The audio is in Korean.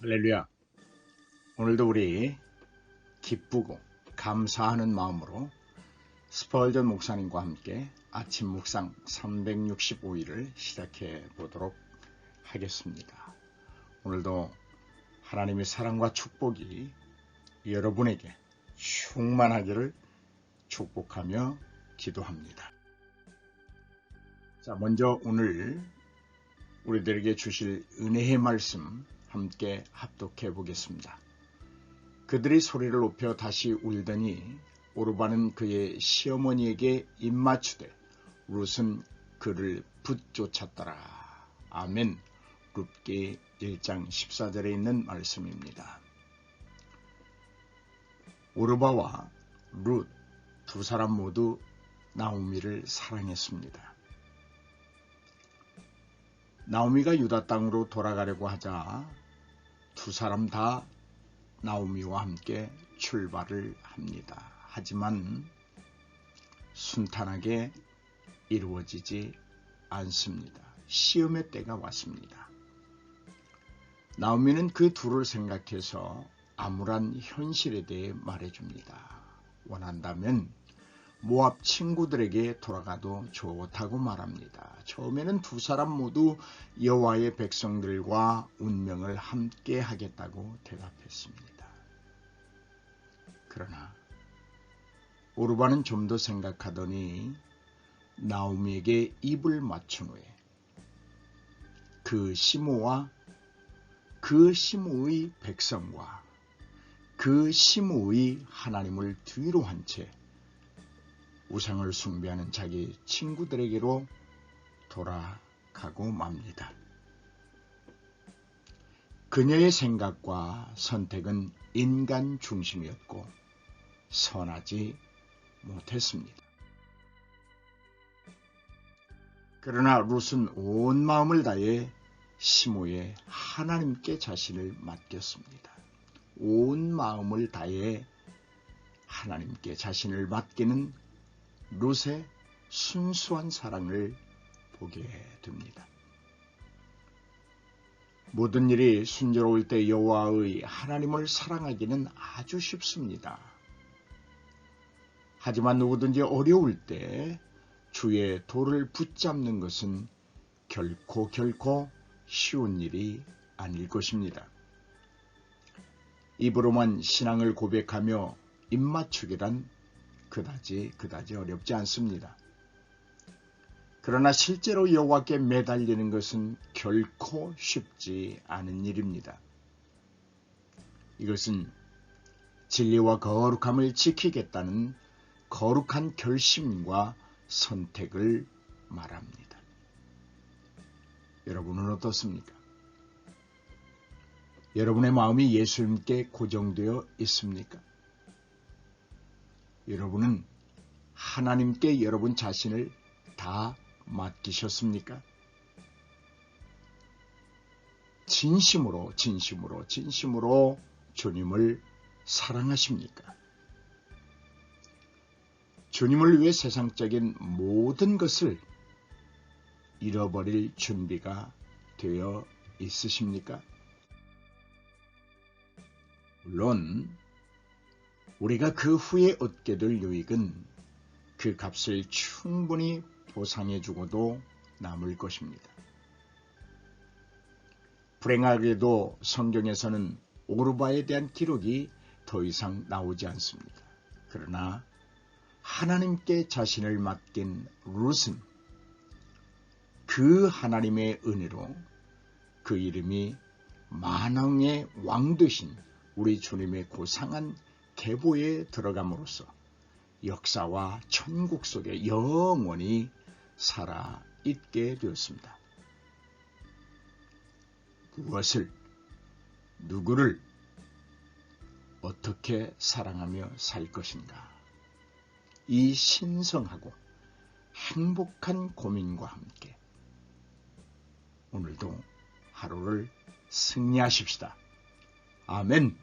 할렐루야. 오늘도 우리 기쁘고 감사하는 마음으로 스펄전 목사님과 함께 아침 묵상 365일을 시작해 보도록 하겠습니다. 오늘도 하나님의 사랑과 축복이 여러분에게 충만하기를 축복하며 기도합니다. 자, 먼저 오늘 우리들에게 주실 은혜의 말씀 함께 합독해 보겠습니다. 그들이 소리를 높여 다시 울더니 오르바는 그의 시어머니에게 입맞추되 룻은 그를 붙쫓았더라. 아멘. 룻기 1장 14절에 있는 말씀입니다. 오르바와 룻 두 사람 모두 나오미를 사랑했습니다. 나오미가 유다 땅으로 돌아가려고 하자 두 사람 다 나오미와 함께 출발을 합니다. 하지만 순탄하게 이루어지지 않습니다. 시험의 때가 왔습니다. 나오미는 그 둘을 생각해서 암울한 현실에 대해 말해줍니다. 원한다면 모압 친구들에게 돌아가도 좋다고 말합니다. 처음에는 두 사람 모두 여호와의 백성들과 운명을 함께 하겠다고 대답했습니다. 그러나 오르바는 좀더 생각하더니 나오미에게 입을 맞춘 후에 그 시모와 그 시모의 백성과 그 시모의 하나님을 뒤로 한채 우상을 숭배하는 자기 친구들에게로 돌아가고 맙니다. 그녀의 생각과 선택은 인간 중심이었고 선하지 못했습니다. 그러나 룻은 온 마음을 다해 시모에 하나님께 자신을 맡겼습니다. 온 마음을 다해 하나님께 자신을 맡기는 룻의 순수한 사랑을 보게 됩니다. 모든 일이 순조로울 때 여호와의 하나님을 사랑하기는 아주 쉽습니다. 하지만 누구든지 어려울 때 주의 도를 붙잡는 것은 결코 결코 쉬운 일이 아닐 것입니다. 입으로만 신앙을 고백하며 입맞추기란 그다지 그다지 어렵지 않습니다. 그러나 실제로 여호와께 매달리는 것은 결코 쉽지 않은 일입니다. 이것은 진리와 거룩함을 지키겠다는 거룩한 결심과 선택을 말합니다. 여러분은 어떻습니까? 여러분의 마음이 예수님께 고정되어 있습니까? 여러분은 하나님께 여러분 자신을 다 맡기셨습니까? 진심으로, 진심으로, 진심으로 주님을 사랑하십니까? 주님을 위해 세상적인 모든 것을 잃어버릴 준비가 되어 있으십니까? 물론 우리가 그 후에 얻게 될 유익은 그 값을 충분히 보상해 주고도 남을 것입니다. 불행하게도 성경에서는 오르바에 대한 기록이 더 이상 나오지 않습니다. 그러나 하나님께 자신을 맡긴 룻은 그 하나님의 은혜로 그 이름이 만왕의 왕 되신 우리 주님의 고상한 계보에 들어감으로써 역사와 천국 속에 영원히 살아 있게 되었습니다. 무엇을, 누구를 어떻게 사랑하며 살 것인가? 이 신성하고 행복한 고민과 함께 오늘도 하루를 승리하십시다. 아멘.